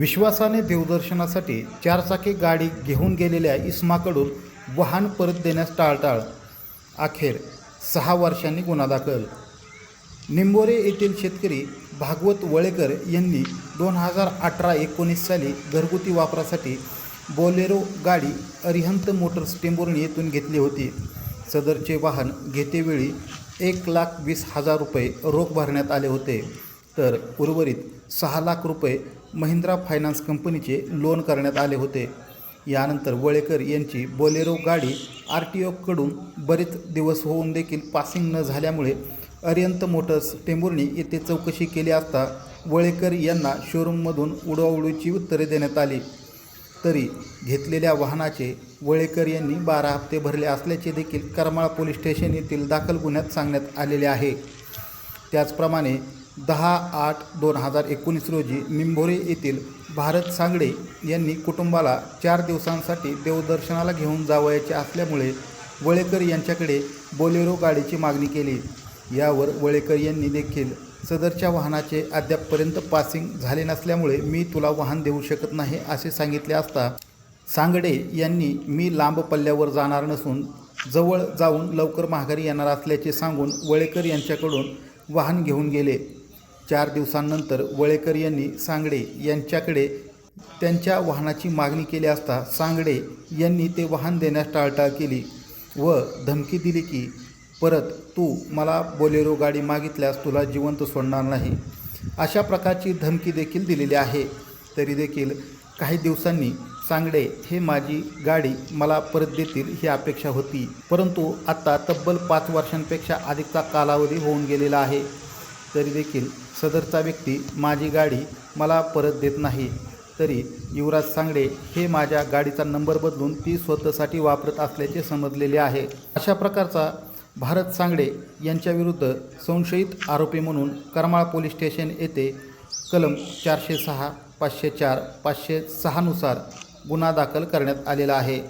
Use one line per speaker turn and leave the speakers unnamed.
विश्वासाने देवदर्शनासाठी चारचाकी गाडी घेऊन गेलेल्या इस्माकडून वाहन परत देण्यास टाळटाळ अखेर सहा वर्षांनी गुन्हा दाखल. निंबोरे येथील शेतकरी भागवत वळेकर यांनी दोन हजार अठरा एकोणीस साली घरगुती वापरासाठी बोलेरो गाडी अरिहंत मोटर्स टेंबोर्णी येथून घेतली होती. सदरचे वाहन घेतेवेळी एक लाख वीस हजार रुपये रोख भरण्यात आले होते. तर उर्वरित सहा लाख रुपये महिंद्रा फायनान्स कंपनीचे लोन करण्यात आले होते. यानंतर वळेकर यांची बोलेरो गाडी आर टी ओकडून बरेच दिवस होऊन देखील पासिंग न झाल्यामुळे अरियंत मोटर्स टेंभुर्णी येथे चौकशी केली असता वळेकर यांना शोरूममधून उडवाउडीची उत्तरे देण्यात आली. तरी घेतलेल्या वाहनाचे वळेकर यांनी बारा हप्ते भरले असल्याचे देखील करमाळा पोलीस स्टेशन येथील दाखल गुन्ह्यात सांगण्यात आलेले आहे. त्याचप्रमाणे दहा आठ दोन हजार एकोणीस रोजी निंभोरे येथील भारत सांगडे यांनी कुटुंबाला चार दिवसांसाठी देवदर्शनाला घेऊन जावयाचे असल्यामुळे वळेकर यांच्याकडे बोलेरो गाडीची मागणी केली. यावर वळेकर यांनी देखील सदरच्या वाहनाचे अद्यापपर्यंत पासिंग झाले नसल्यामुळे मी तुला वाहन देऊ शकत नाही असे सांगितले असता सांगडे यांनी मी लांब पल्ल्यावर जाणार नसून जवळ जाऊन लवकर माघारी येणार असल्याचे सांगून वळेकर यांच्याकडून वाहन घेऊन गेले. चार दिवसांनंतर वळेकर यांनी सांगडे यांच्याकडे त्यांच्या वाहनाची मागणी केली असता सांगडे यांनी ते वाहन देण्यास टाळटाळ केली व धमकी दिली की परत तू मला बोलेरो गाडी मागितल्यास तुला जिवंत सोडणार नाही. अशा प्रकारची धमकी देखील दिलेली आहे. तरी देखील काही दिवसांनी सांगडे हे माझी गाडी मला परत देतील ही अपेक्षा होती. परंतु आत्ता तब्बल पाच वर्षांपेक्षा अधिकचा कालावधी होऊन गेलेला आहे. तरी देखील सदरचा व्यक्ती माझी गाडी मला परत देत नाही. तरी युवराज सांगडे हे माझ्या गाडीचा नंबर बदलून ती स्वतःसाठी वापरत असल्याचे समजलेले आहे. अशा प्रकारचा भारत सांगडे यांच्याविरुद्ध संशयित आरोपी म्हणून करमाळा पोलीस स्टेशन येथे कलम चारशे सहा पाचशे चार पाचशे सहानुसार गुन्हा दाखल करण्यात आलेला आहे.